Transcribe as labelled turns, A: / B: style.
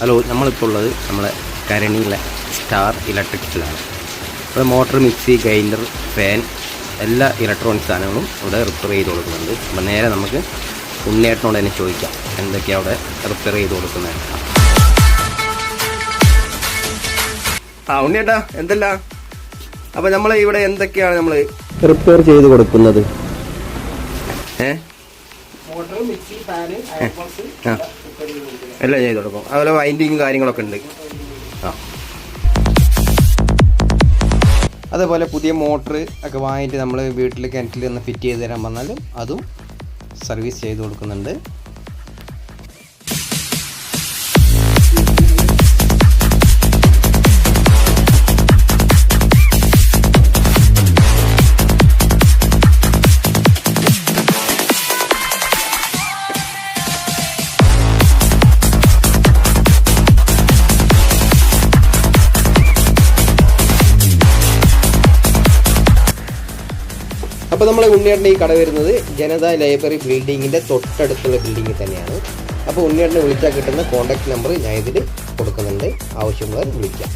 A: Hello നമ്മളിപ്പോൾ ഉള്ളത് നമ്മളെ കരണിയിലെ സ്റ്റാർ ഇലക്ട്രിക്സിലാണ്. ഇവിടെ മോട്ടർ മിക്സി ഗ്രൈൻഡർ ഫാൻ എല്ലാ ഇലക്ട്രോണിക് സാധനങ്ങളും ഇവിടെ റിപ്പയർ ചെയ്ത് കൊടുക്കുന്നുണ്ട്. അപ്പോൾ നേരെ നമുക്ക് ഉണ്ണിയേട്ടനോട് തന്നെ ചോദിക്കാം എന്തൊക്കെയാണ് അവിടെ റിപ്പയർ ചെയ്ത് കൊടുക്കുന്നത്? ആ ഉണ്ണിയേട്ടാ എന്തല്ല? അപ്പോൾ നമ്മൾ ഇവിടെ എന്തൊക്കെയാണ് നമ്മൾ റിപ്പയർ ചെയ്ത് കൊടുക്കുന്നത്? ഏ?
B: മോട്ടർ മിക്സി ഫാന്
A: എല്ലാം ചെയ്ത് കൊടുക്കും. അതുപോലെ വൈൻഡിങ്ങും കാര്യങ്ങളൊക്കെ ഉണ്ട്. ആ. അതേപോലെ പുതിയ മോട്ടർ ഒക്കെ വാങ്ങിയിട്ട് നമ്മൾ വീട്ടിൽ കിണറ്റിൽ ഒന്ന് ഫിറ്റ് ചെയ്ത് തരാൻ വന്നാലും അതും സർവീസ് ചെയ്ത് കൊടുക്കുന്നുണ്ട്. അപ്പോൾ നമ്മൾ ഉണ്ണിയേട്ടന്റെ ഈ കട വരുന്നത് ജനത ലൈബ്രറി ബിൽഡിങ്ങിന്റെ തൊട്ടടുത്തുള്ള ബിൽഡിങ്ങിൽ തന്നെയാണ്. അപ്പോൾ ഉണ്ണിയേട്ടനെ വിളിച്ചാൽ കിട്ടുന്ന കോൺടാക്ട് നമ്പർ ഞാൻ ഇതിൽ കൊടുക്കുന്നുണ്ട്. ആവശ്യമുള്ളവർ വിളിക്കാം.